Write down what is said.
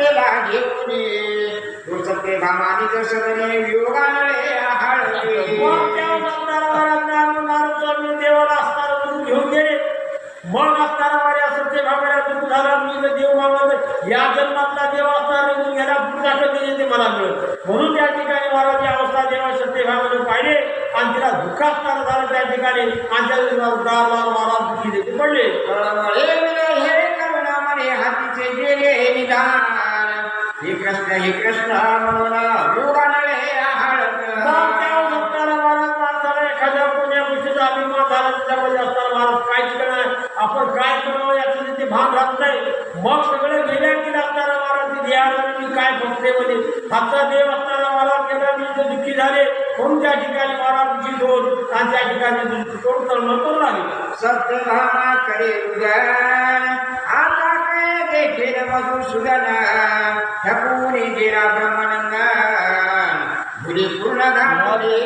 सत्तेला घेऊन तो सत्ते भामानी जसं योगानळे आहाळले. देवाला असणारा घेऊन गेले. सत्य भागाला दुःख झाला मी देव मागवलं. या जन्मातला देव असणारा निघून गेला पुढचा ते मला मिळत. म्हणून त्या ठिकाणी महाराज अवस्था देवा सत्य भागाने पाहिले. आणि तिला दुःख असणारं झालं त्या ठिकाणी. आणि त्या महाराज दुःखी देखील पडले. हे हातीचे गेले हे निदान. हे कृष्ण हे कृष्ण म्हणून एखाद्या कोण्या गोष्टीचा अभिमान झाला त्याच्यामध्ये असताना महाराज काय करणार आपण काय करावं याचं ते भान राहत नाही. मग सगळं गेल्या की असताना महाराज ते ध्यान मी काय बघते म्हणे हातचा देव असताना महाराज गेला मी दुःखी झाले. म्हणून त्या ठिकाणी महाराज दुःखी दोन आणि त्या ठिकाणी दुःखी करून तळमळ करू लागले. सत्यभामा करे आता ಕಿರವಧುಸುಗನ ಶಪೂನಿ ಕಿರ ಬ್ರಹ್ಮನಂಗ ಗುರಿ ಪೂರ್ಣಧಾಮದೇ